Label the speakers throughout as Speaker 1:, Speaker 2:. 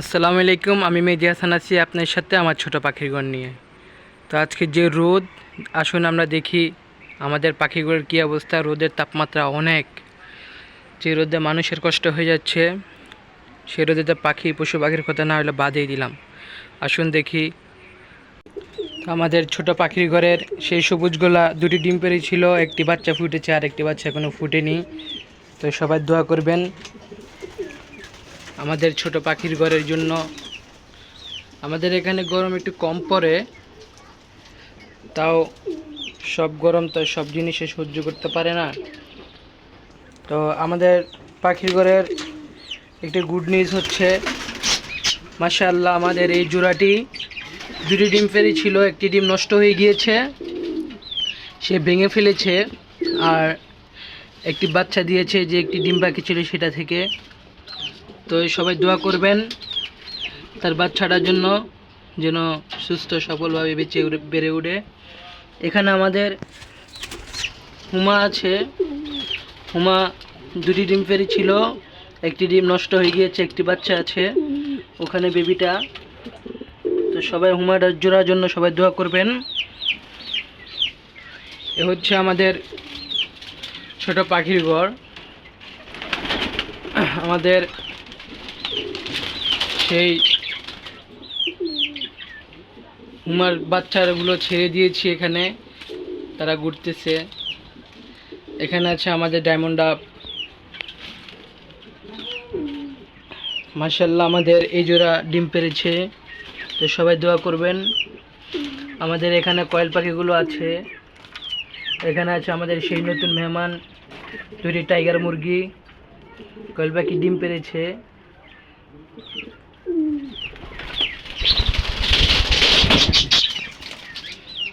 Speaker 1: আসসালামু আলাইকুম, আমি মেজি হাসান আছি আপনার সাথে আমার ছোট ঘর নিয়ে। তো আজকে যে রোদ, আসুন আমরা দেখি আমাদের পাখিগুলোর কী অবস্থা, রোদের তাপমাত্রা অনেক। যে রোদে মানুষের কষ্ট হয়ে যাচ্ছে, সে রোদে তো পাখি, পশু পাখির কথা না হলে বাদেই দিলাম। আসুন দেখি। আমাদের ছোট পাখির ঘরের সেই সবুজগুলা দুটি ডিম পেরেছিল, একটি বাচ্চা ফুটেছে আর একটি বাচ্চা এখনও ফুটেনি। তো সবাই দোয়া করবেন। আমাদের ছোট পাখির ঘরের জন্য। আমাদের এখানে গরম একটু কম পড়ে। তাও সব গরম তো সব জিনিসে সহ্য করতে পারে না। তো আমাদের পাখির ঘরের একটি গুড নিউজ হচ্ছে, মাশাআল্লাহ আমাদের এই জোড়াটি দুটি ডিম ফেরি ছিল একটি ডিম নষ্ট হয়ে গিয়েছে, সে ভেঙে ফেলেছে, আর একটি বাচ্চা দিয়েছে যে একটি ডিম বাকি ছিল সেটা থেকে। তো সবাই দোয়া করবেন তার বাচ্চাটার জন্য যেন সুস্থ সফলভাবে বেঁচে বেড়ে উঠে। এখানে আমাদের হুমা আছে। হুমা দুটি ডিম ফেরি ছিল। একটি ডিম নষ্ট হয়ে গিয়েছে, একটি বাচ্চা আছে। ওখানে বেবিটা। তো সবাই হুমাটার জোড়ার জন্য সবাই দোয়া করবেন। এ হচ্ছে আমাদের ছোট পাখির ঘর। আমাদের সেই হুমার বাচ্চাগুলো ছেড়ে দিয়েছি এখানে। তারা ঘুরতেছে। এখানে আছে আমাদের ডায়মন্ড আপ মার্শাল্লাহ আমাদের এই জোড়া ডিম পেরেছে। তো সবাই দোয়া করবেন। আমাদের এখানে কয়েল পাখিগুলো আছে। এখানে আছে আমাদের সেই নতুন মেহমান, দুটি টাইগার মুরগি। কয়েল পাখি ডিম পেরেছে।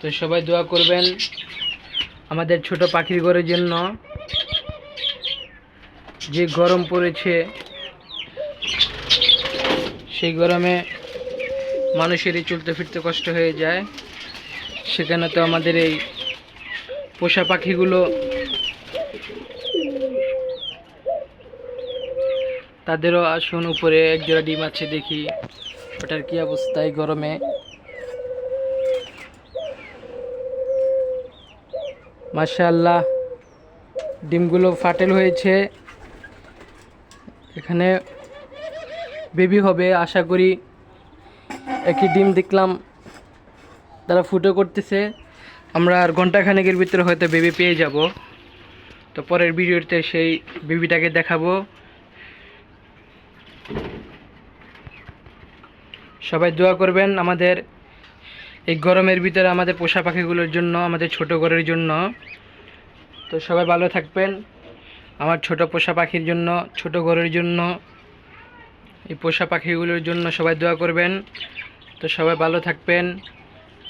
Speaker 1: তো সবাই দোয়া করবেন আমাদের ছোট পাখির ঘরের জন্য। যে গরম পড়েছে, সেই গরমে মানুষেরই চলতে ফিরতে কষ্ট হয়ে যায়। সেখানে তো আমাদের এই পোষা পাখিগুলো তাদেরও আসুন উপরে, একজোড়া ডিম আছে দেখি। ওটার কি অবস্থা এই গরমে? মাশাআল্লাহ, ডিমগুলো ফাটেল হয়েছে। এখানে বেবি হবে, আশা করি একটি ডিম দেখলাম। তারা ফুটো করতেছে। আমরা আর ঘন্টাখানেকের ভিতরে হয়তো বেবি পেয়ে যাব। তো পরের ভিডিওতে সেই বেবিটাকে দেখাবো। সবাই দোয়া করবেন আমাদের এই গরমের ভিতরে আমাদের পোষা পাখিগুলোর জন্য, আমাদের ছোট ঘরের জন্য। তো সবাই ভালো থাকবেন। আমার ছোট পোষা পাখির জন্য, ছোট ঘরের জন্য, এই পোষা পাখিগুলোর জন্য সবাই দোয়া করবেন। তো সবাই ভালো থাকবেন,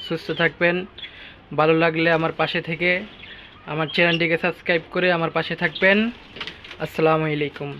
Speaker 1: সুস্থ থাকবেন। ভালো লাগলে আমার পাশে থেকে আমার চ্যানেলটিকে সাবস্ক্রাইব করে আমার পাশে থাকবেন। আসসালামু আলাইকুম।